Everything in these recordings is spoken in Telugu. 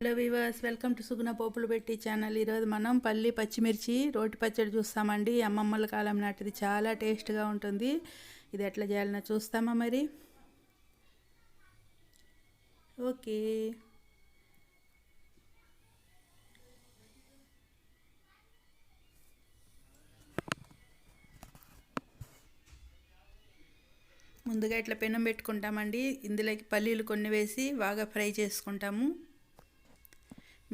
Hello viewers welcome to Suguna పోపులు పెట్టి ఛానల్ ఈరోజు మనం పల్లి పచ్చిమిర్చి రోటి పచ్చడి చూస్తామండి. అమ్మమ్మల కాలం నాటిది చాలా టేస్ట్గా ఉంటుంది. ఇది ఎట్లా చేయాలన్నా చూస్తామా మరి? ఓకే. ముందుగా ఇట్లా పెనం పెట్టుకుంటామండి. ఇందులోకి పల్లీలు కొన్ని వేసి బాగా ఫ్రై చేసుకుంటాము.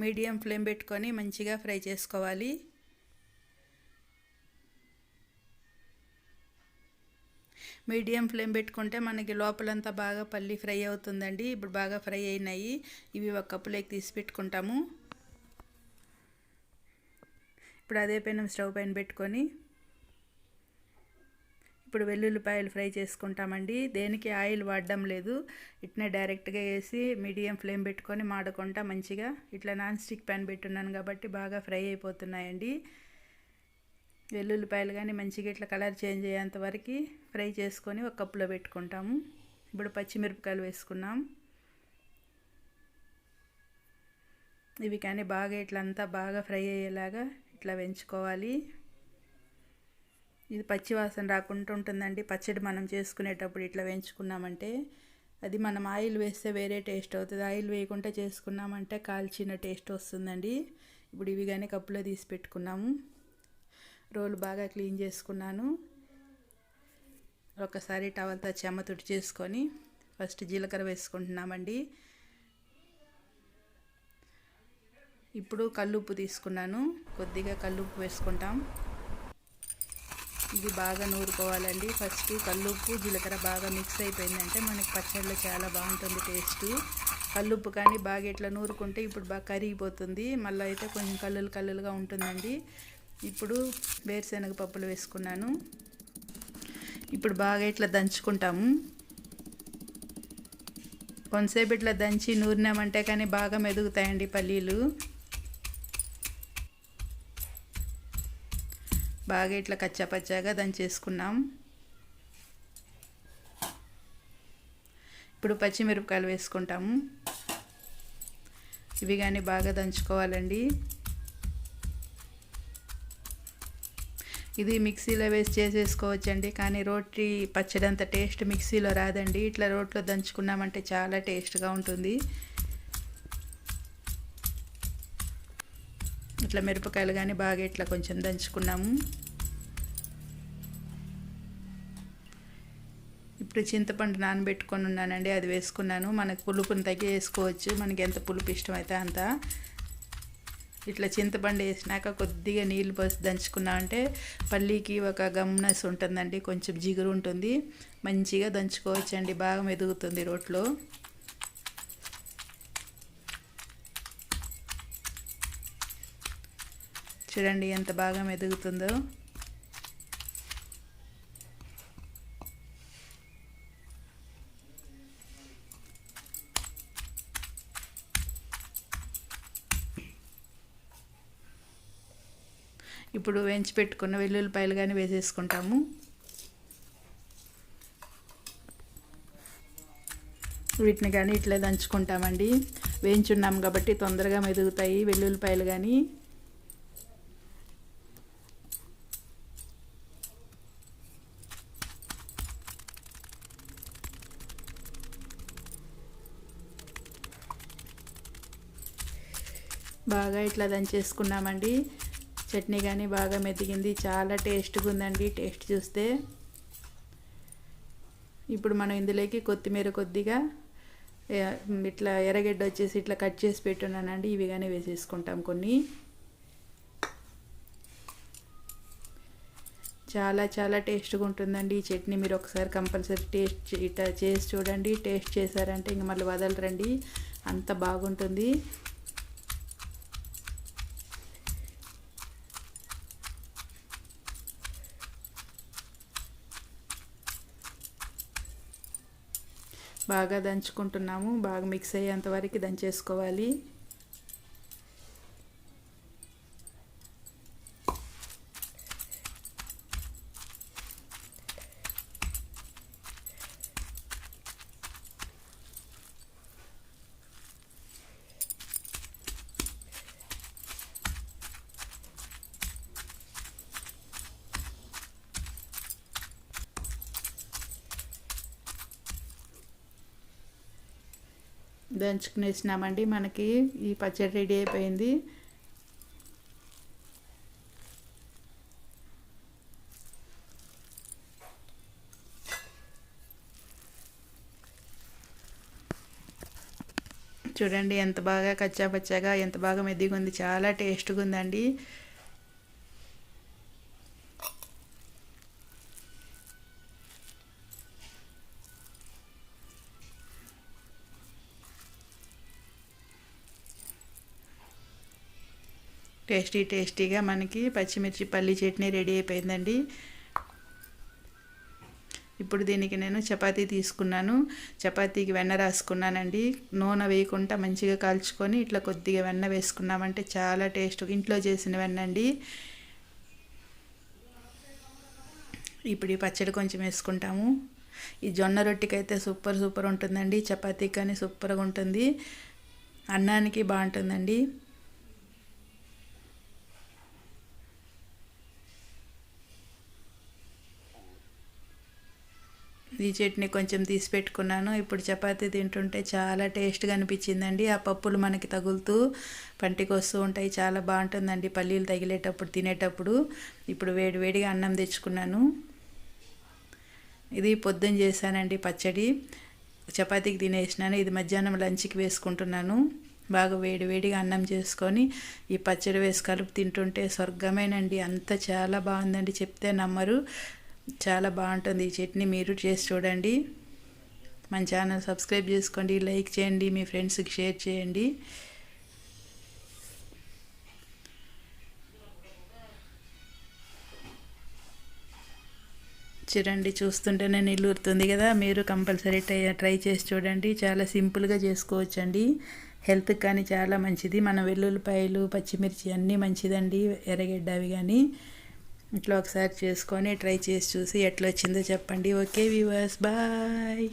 మీడియం ఫ్లేమ్ పెట్టుకొని మంచిగా ఫ్రై చేసుకోవాలి. మీడియం ఫ్లేమ్ పెట్టుకుంటే మనకి లోపలంతా బాగా పల్లి ఫ్రై అవుతుందండి. ఇప్పుడు బాగా ఫ్రై అయినాయి. ఇవి ఒక కప్పులోకి తీసి పెట్టుకుంటాము. ఇప్పుడు అదే పెనం స్టవ్ పైన పెట్టుకొని ఇప్పుడు వెల్లుల్లిపాయలు ఫ్రై చేసుకుంటామండి. దేనికి ఆయిల్ వాడడం లేదు. ఇట్నే డైరెక్ట్గా వేసి మీడియం ఫ్లేమ్ పెట్టుకొని మాడకుండా మంచిగా. ఇట్లా నాన్ స్టిక్ ప్యాన్ పెట్టున్నాను కాబట్టి బాగా ఫ్రై అయిపోతున్నాయండి. వెల్లుల్లిపాయలు కానీ మంచిగా ఇట్లా కలర్ చేంజ్ అయ్యేంత వరకు ఫ్రై చేసుకొని ఒక కప్పులో పెట్టుకుంటాము. ఇప్పుడు పచ్చిమిరపకాయలు వేసుకున్నాం. ఇవి కానీ బాగా ఇట్లా అంతా బాగా ఫ్రై అయ్యేలాగా ఇట్లా పెంచుకోవాలి ఇది పచ్చివాసన రాకుండా ఉంటుందండి. పచ్చడి మనం చేసుకునేటప్పుడు ఇట్లా వేయించుకున్నామంటే అది మనం ఆయిల్ వేస్తే వేరే టేస్ట్ అవుతుంది. ఆయిల్ వేయకుండా చేసుకున్నామంటే కాల్చిన టేస్ట్ వస్తుందండి. ఇప్పుడు ఇవి కానీ కప్పులో తీసి పెట్టుకున్నాము. రోలు బాగా క్లీన్ చేసుకున్నాను. ఒకసారి టవల్తో చెమ్మ తుడి చేసుకొని ఫస్ట్ జీలకర్ర వేసుకుంటున్నామండి. ఇప్పుడు కల్లుప్పు తీసుకున్నాను. కొద్దిగా కల్లుప్పు వేసుకుంటాం. ఇది బాగా నూరుకోవాలండి. ఫస్ట్ కల్లుప్పు జీలకర్ర బాగా మిక్స్ అయిపోయిందంటే మనకి పచ్చడిలో చాలా బాగుంటుంది టేస్ట్. కల్లుప్పు కానీ బాగా ఇట్లా నూరుకుంటే ఇప్పుడు బాగా కరిగిపోతుంది. మళ్ళీ అయితే కొంచెం కల్లులు కల్లులుగా ఉంటుందండి. ఇప్పుడు వేరుశనగ పప్పులు వేసుకున్నాను. ఇప్పుడు బాగా ఇట్లా దంచుకుంటాము. కొంతసేపు ఇట్లా దంచి నూరినామంటే కానీ బాగా మెదుగుతాయండి పల్లీలు. బాగా ఇట్లా కచ్చాపచ్చాగా దంచేసుకున్నాం ఇప్పుడు పచ్చిమిరపకాయలు వేసుకుంటాము. ఇవి కానీ బాగా దంచుకోవాలండి. ఇది మిక్సీలో వేసి చేసేసుకోవచ్చండి కానీ రోటి పచ్చడి అంత టేస్ట్ మిక్సీలో రాదండి. ఇట్లా రోట్లో దంచుకున్నామంటే చాలా టేస్ట్గా ఉంటుంది. ఇట్లా మిరపకాయలు కానీ బాగా ఇట్లా కొంచెం దంచుకున్నాము. ఇప్పుడు చింతపండు నానబెట్టుకొని ఉన్నానండి అది వేసుకున్నాను. మనకు పులుపుని తగ్గి వేసుకోవచ్చు. మనకి ఎంత పులుపు ఇష్టమైతే అంత. ఇట్లా చింతపండు వేసినాక కొద్దిగా నీళ్ళు పోసి దంచుకున్నామంటే పల్లీకి ఒక గమ్నెస్ ఉంటుందండి కొంచెం జిగురు ఉంటుంది. మంచిగా దంచుకోవచ్చండి బాగా మెదుగుతుంది రోట్లో. చూడండి ఎంత బాగా మెదుగుతుందో. ఇప్పుడు వేయించి పెట్టుకున్న వెల్లుల్లిపాయలు కానీ వేసేసుకుంటాము. వీటిని కానీ ఇట్లా దంచుకుంటామండి. వేయించున్నాం కాబట్టి తొందరగా మెదుగుతాయి వెల్లుల్లిపాయలు కానీ బాగా ఇట్లా దంచేసుకున్నామండి. చట్నీ కానీ బాగా మెతికింది చాలా టేస్ట్గా ఉందండి. టేస్ట్ చూస్తే ఇప్పుడు మనం ఇందులోకి కొత్తిమీర కొద్దిగా ఇట్లా ఎర్రగడ్డ వచ్చేసి ఇట్లా కట్ చేసి పెట్టున్నానండి. ఇవి కానీ వేసేసుకుంటాం కొన్ని. చాలా చాలా టేస్ట్గా ఉంటుందండి ఈ చట్నీ. మీరు ఒకసారి కంపల్సరీ టేస్ట్ ఇట్లా చేసి చూడండి. టేస్ట్ చేశారంటే ఇంక మళ్ళీ వదలరండి. అంత బాగుంటుంది. బాగా దంచుకుంటున్నాము బాగా మిక్స్ అయ్యేంత వరకు దంచేసుకోవాలి. దంచుకునేసినామండి. మనకి ఈ పచ్చడి రెడీ అయిపోయింది. చూడండి ఎంత బాగా కచ్చా పచ్చాగా ఎంత బాగా మెద్దిగా ఉంది చాలా టేస్ట్గా ఉందండి టేస్టీ టేస్టీగా మనకి పచ్చిమిర్చి పల్లి చట్నీ రెడీ అయిపోయిందండి. ఇప్పుడు దీనికి నేను చపాతీ తీసుకున్నాను. చపాతీకి వెన్న రాసుకున్నానండి. నూనె వేయకుండా మంచిగా కాల్చుకొని ఇట్లా కొద్దిగా వెన్న వేసుకున్నామంటే చాలా టేస్ట్. ఇంట్లో చేసిన వెన్న అండి. ఇప్పుడు ఈ పచ్చడి కొంచెం వేసుకుంటాము. ఈ జొన్న రొట్టెకి అయితే సూపర్ సూపర్ ఉంటుందండి. చపాతీకి కానీ సూపర్గా ఉంటుంది. అన్నానికి బాగుంటుందండి. ఈ చట్నీ కొంచెం తీసి పెట్టుకున్నాను. ఇప్పుడు చపాతీ తింటుంటే చాలా టేస్ట్గా అనిపించిందండి. ఆ పప్పులు మనకి తగులుతూ పంటికి వస్తూ ఉంటాయి. చాలా బాగుంటుందండి పల్లీలు తగిలేటప్పుడు తినేటప్పుడు. ఇప్పుడు వేడి వేడిగా అన్నం తెచ్చుకున్నాను. ఇది పొద్దున్న చేశానండి పచ్చడి. చపాతీకి తినేసినాను. ఇది మధ్యాహ్నం లంచ్కి వేసుకుంటున్నాను. బాగా వేడివేడిగా అన్నం చేసుకొని ఈ పచ్చడి వేసి కలుపు తింటుంటే స్వర్గమేనండి. అంత చాలా బాగుందండి. చెప్తే నమ్మరు. చాలా బాగుంటుంది. ఈ చట్నీ మీరు చేసి చూడండి. మన ఛానల్ సబ్స్క్రైబ్ చేసుకోండి లైక్ చేయండి మీ ఫ్రెండ్స్కి షేర్ చేయండి. చూడండి చూస్తుంటేనే నీళ్ళు కదా. మీరు కంపల్సరీ ట్రై ట్రై చేసి చూడండి. చాలా సింపుల్గా చేసుకోవచ్చండి. హెల్త్కి కానీ చాలా మంచిది. మన వెల్లుల్లిపాయలు పచ్చిమిర్చి అన్నీ మంచిదండి. ఎర్రగడ్డ అవి కానీ. ఇట్లా ఒకసారి చేసుకొని ట్రై చేసి చూసి ఎట్లా వచ్చిందో చెప్పండి. Okay viewers bye